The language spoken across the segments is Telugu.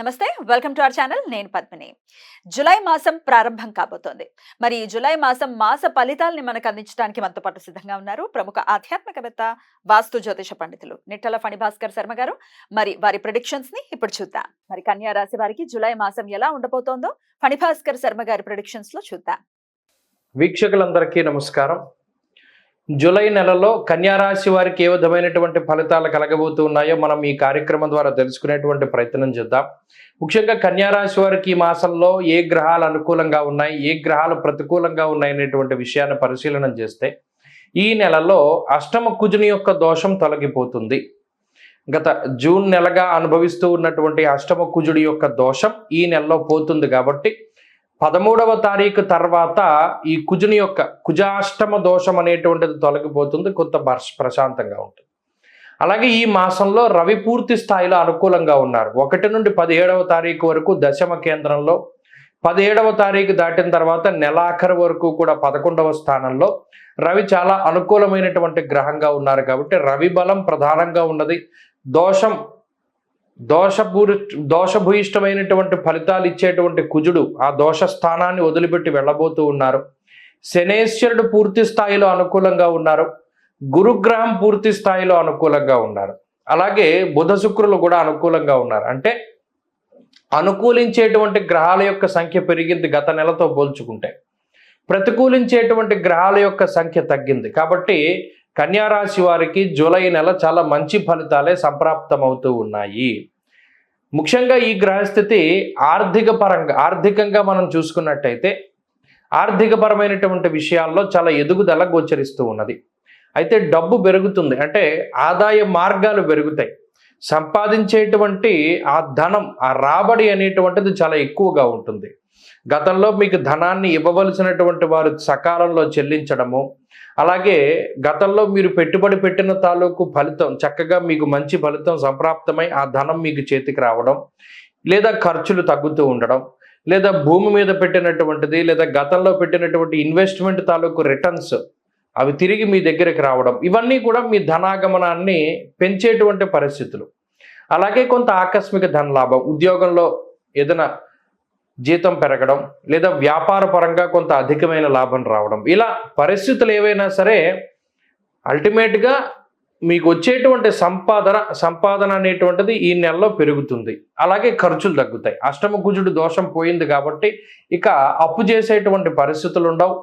నమస్తే వెల్కమ్ టు అవర్ ఛానల్. నేను పద్మిని. జులై మాసం ప్రారంభం కాబోతోంది. మరి ఈ జులై మాసం మాస ఫలితాలని మనకు అందించడానికి మనతో పాటు సిద్ధంగా ఉన్నారు ప్రముఖ ఆధ్యాత్మికవేత్త వాస్తు జ్యోతిష పండితులు నిట్టల ఫణిభాస్కర్ శర్మ గారు. మరి వారి ప్రొడిక్షన్స్ని ఇప్పుడు చూద్దాం. మరి కన్యా రాశి వారికి జులై మాసం ఎలా ఉండబోతోందో ఫణిభాస్కర్ శర్మ గారి ప్రొడిక్షన్స్లో చూద్దాం. వీక్షకులందరికీ నమస్కారం. జూలై నెలలో కన్యారాశి వారికి ఏ విధమైనటువంటి ఫలితాలు కలగబోతూ ఉన్నాయో మనం ఈ కార్యక్రమం ద్వారా తెలుసుకునేటువంటి ప్రయత్నం చేద్దాం. ముఖ్యంగా కన్యారాశి వారికి ఈ మాసంలో ఏ గ్రహాలు అనుకూలంగా ఉన్నాయి ఏ గ్రహాలు ప్రతికూలంగా ఉన్నాయి అనేటువంటి విషయాన్ని పరిశీలన చేస్తే ఈ నెలలో అష్టమ కుజుని యొక్క దోషం తొలగిపోతుంది. గత జూన్ నెలగా అనుభవిస్తూ ఉన్నటువంటి అష్టమ కుజుడి యొక్క దోషం ఈ నెలలో పోతుంది కాబట్టి పదమూడవ తారీఖు తర్వాత ఈ కుజుని యొక్క కుజాష్టమ దోషం అనేటువంటిది తొలగిపోతుంది కొంత ప్రశాంతంగా ఉంటుంది. అలాగే ఈ మాసంలో రవి పూర్తి స్థాయిలో అనుకూలంగా ఉన్నారు. ఒకటి నుండి పదిహేడవ తారీఖు వరకు దశమ కేంద్రంలో పదిహేడవ తారీఖు దాటిన తర్వాత నెలాఖరు వరకు కూడా పదకొండవ స్థానంలో రవి చాలా అనుకూలమైనటువంటి గ్రహంగా ఉన్నారు కాబట్టి రవి బలం ప్రధానంగా ఉన్నది. దోషం దోషపూరి దోషభూయిష్టమైనటువంటి ఫలితాలు ఇచ్చేటువంటి కుజుడు ఆ దోష స్థానాన్ని వదిలిపెట్టి వెళ్ళబోతూ ఉన్నారు. శనేశ్వరుడు పూర్తి స్థాయిలో అనుకూలంగా ఉన్నారు. గురుగ్రహం పూర్తి స్థాయిలో అనుకూలంగా ఉన్నారు. అలాగే బుధ శుక్రులు కూడా అనుకూలంగా ఉన్నారు. అంటే అనుకూలించేటువంటి గ్రహాల యొక్క సంఖ్య పెరిగింది గత నెలతో పోల్చుకుంటే. ప్రతికూలించేటువంటి గ్రహాల యొక్క సంఖ్య తగ్గింది. కాబట్టి కన్యారాశి వారికి జూలై నెల చాలా మంచి ఫలితాలే సంప్రాప్తమవుతూ ఉన్నాయి. ముఖ్యంగా ఈ గ్రహస్థితి ఆర్థిక పరంగా ఆర్థికంగా మనం చూసుకున్నట్టయితే ఆర్థికపరమైనటువంటి విషయాల్లో చాలా ఎదుగుదల గోచరిస్తూ ఉన్నది. అయితే డబ్బు పెరుగుతుంది అంటే ఆదాయ మార్గాలు పెరుగుతాయి. సంపాదించేటువంటి ఆ ధనం ఆ రాబడి అనేటువంటిది చాలా ఎక్కువగా ఉంటుంది. గతంలో మీకు ధనాన్ని ఇవ్వవలసినటువంటి వారు సకాలంలో చెల్లించడము. అలాగే గతంలో మీరు పెట్టుబడి పెట్టిన తాలూకు ఫలితం చక్కగా మీకు మంచి ఫలితం సంప్రాప్తమై ఆ ధనం మీకు చేతికి రావడం లేదా ఖర్చులు తగ్గుతూ ఉండడం లేదా భూమి మీద పెట్టినటువంటిది లేదా గతంలో పెట్టినటువంటి ఇన్వెస్ట్మెంట్ తాలూకు రిటర్న్స్ అవి తిరిగి మీ దగ్గరికి రావడం ఇవన్నీ కూడా మీ ధనాగమనాన్ని పెంచేటువంటి పరిస్థితులు. అలాగే కొంత ఆకస్మిక ధన లాభం ఉద్యోగంలో ఏదైనా జీతం పెరగడం లేదా వ్యాపార పరంగా కొంత అధికమైన లాభం రావడం. ఇలా పరిస్థితులు ఏవైనా సరే అల్టిమేట్గా మీకు వచ్చేటువంటి సంపాదన సంపాదన అనేటువంటిది ఈ నెలలో పెరుగుతుంది. అలాగే ఖర్చులు తగ్గుతాయి. అష్టమ కుజుడు దోషం పోయింది కాబట్టి ఇక అప్పు చేసేటువంటి పరిస్థితులు ఉండవు.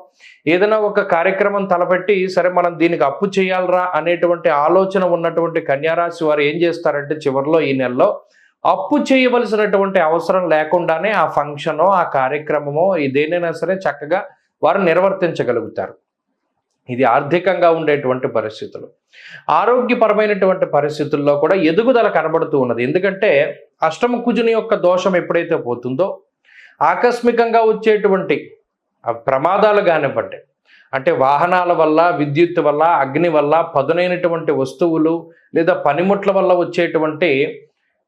ఏదైనా ఒక కార్యక్రమం తలపెట్టి సరే మనం దీనికి అప్పు చేయాలరా అనేటువంటి ఆలోచన ఉన్నటువంటి కన్యారాశి వారు ఏం చేస్తారంటే చివరిలో ఈ నెలలో అప్పు చేయవలసినటువంటి అవసరం లేకుండానే ఆ ఫంక్షనో ఆ కార్యక్రమమో ఇదేనైనా సరే చక్కగా వారు నిర్వర్తించగలుగుతారు. ఇది ఆర్థికంగా ఉండేటువంటి పరిస్థితులు. ఆరోగ్యపరమైనటువంటి పరిస్థితుల్లో కూడా ఎదుగుదల కనబడుతూ ఉన్నది. ఎందుకంటే అష్టమ కుజుని యొక్క దోషం ఎప్పుడైతే పోతుందో ఆకస్మికంగా వచ్చేటువంటి ప్రమాదాలు కానివ్వండి అంటే వాహనాల వల్ల విద్యుత్ వల్ల అగ్ని వల్ల పదునైనటువంటి వస్తువులు లేదా పనిముట్ల వల్ల వచ్చేటువంటి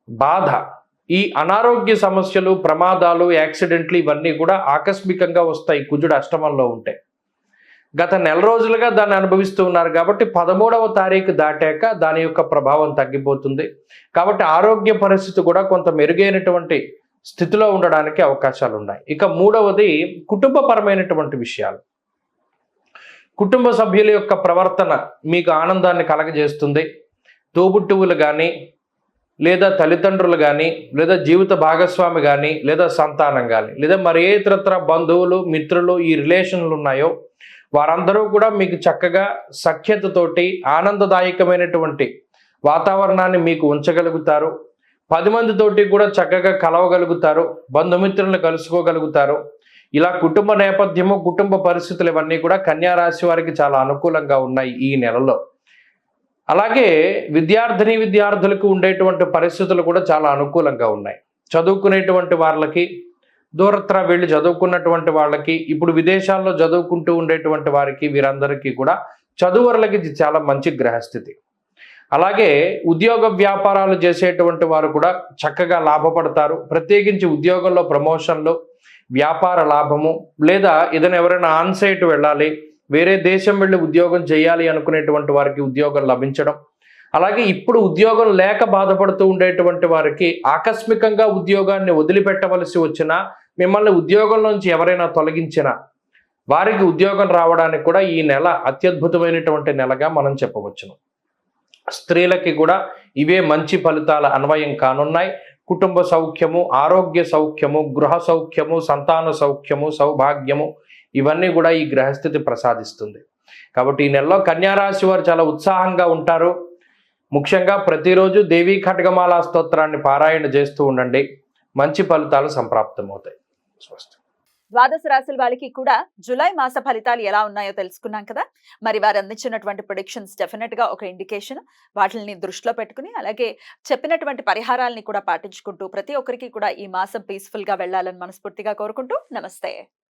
బాధ. ఈ అనారోగ్య సమస్యలు ప్రమాదాలు యాక్సిడెంట్లు ఇవన్నీ కూడా ఆకస్మికంగా వస్తాయి కుజుడు అష్టమంలో ఉంటే. గత నెల రోజులుగా దాన్ని అనుభవిస్తూ ఉన్నారు కాబట్టి పదమూడవ తారీఖు దాటాక దాని యొక్క ప్రభావం తగ్గిపోతుంది. కాబట్టి ఆరోగ్య పరిస్థితి కూడా కొంత మెరుగైనటువంటి స్థితిలో ఉండడానికి అవకాశాలు ఉన్నాయి. ఇక మూడవది కుటుంబపరమైనటువంటి విషయాలు. కుటుంబ సభ్యుల యొక్క ప్రవర్తన మీకు ఆనందాన్ని కలగజేస్తుంది. తోబుట్టువులు కానీ లేదా తల్లిదండ్రులు కానీ లేదా జీవిత భాగస్వామి కానీ లేదా సంతానం కానీ లేదా మరి ఏ ఇతరత్ర బంధువులు మిత్రులు ఈ రిలేషన్లు ఉన్నాయో వారందరూ కూడా మీకు చక్కగా సఖ్యతతోటి ఆనందదాయకమైనటువంటి వాతావరణాన్ని మీకు ఉంచగలుగుతారు. పది మందితోటి కూడా చక్కగా కలవగలుగుతారు బంధుమిత్రులను కలుసుకోగలుగుతారు. ఇలా కుటుంబ నేపథ్యము కుటుంబ పరిస్థితులు ఇవన్నీ కూడా కన్యా రాశి వారికి చాలా అనుకూలంగా ఉన్నాయి ఈ నెలలో. అలాగే విద్యార్థిని విద్యార్థులకు ఉండేటువంటి పరిస్థితులు కూడా చాలా అనుకూలంగా ఉన్నాయి. చదువుకునేటువంటి వాళ్ళకి దూరత్ర వెళ్ళి చదువుకున్నటువంటి వాళ్ళకి ఇప్పుడు విదేశాల్లో చదువుకుంటూ ఉండేటువంటి వారికి వీరందరికీ కూడా చదువరులకి ఇది చాలా మంచి గ్రహస్థితి. అలాగే ఉద్యోగ వ్యాపారాలు చేసేటువంటి వారు కూడా చక్కగా లాభపడతారు. ప్రత్యేకించి ఉద్యోగంలో ప్రమోషన్లు వ్యాపార లాభము లేదా ఏదైనా ఎవరైనా ఆన్సైట్ వెళ్ళాలి వేరే దేశం వెళ్ళి ఉద్యోగం చేయాలి అనుకునేటువంటి వారికి ఉద్యోగం లభించడం. అలాగే ఇప్పుడు ఉద్యోగం లేక బాధపడుతూ ఉండేటువంటి వారికి ఆకస్మికంగా ఉద్యోగాన్ని వదిలిపెట్టవలసి వచ్చినా మిమ్మల్ని ఉద్యోగం నుంచి ఎవరైనా తొలగించినా వారికి ఉద్యోగం రావడానికి కూడా ఈ నెల అత్యద్భుతమైనటువంటి నెలగా మనం చెప్పవచ్చును. స్త్రీలకి కూడా ఇవే మంచి ఫలితాల అన్వయం కానున్నాయి. కుటుంబ సౌఖ్యము ఆరోగ్య సౌఖ్యము గృహ సౌఖ్యము సంతాన సౌఖ్యము సౌభాగ్యము ఇవన్నీ కూడా ఈ గ్రహస్థితి ప్రసాదిస్తుంది. కాబట్టి ఈ నెలలో కన్యారాశి వారు చాలా ఉత్సాహంగా ఉంటారు. ముఖ్యంగా ప్రతిరోజు దేవీ ఖడ్గమాల స్తోత్రాన్ని పారాయణ చేస్తూ ఉండండి. మంచి ఫలితాలు సంప్రాప్తమవుతాయి. స్వస్తి. ద్వాదశ రాశుల వాళ్ళకి కూడా జూలై మాస ఫలితాలు ఎలా ఉన్నాయో తెలుసుకున్నాం కదా? మరి వారు అందించినటువంటి ప్రొడిక్షన్స్ డెఫినెట్గా ఒక ఇండికేషన్ వాటిని దృష్టిలో పెట్టుకుని అలాగే చెప్పినటువంటి పరిహారాలని కూడా పాటించుకుంటూ ప్రతి ఒక్కరికి కూడా ఈ మాసం పీస్ఫుల్గా వెళ్ళాలని మనస్ఫూర్తిగా కోరుకుంటూ నమస్తే.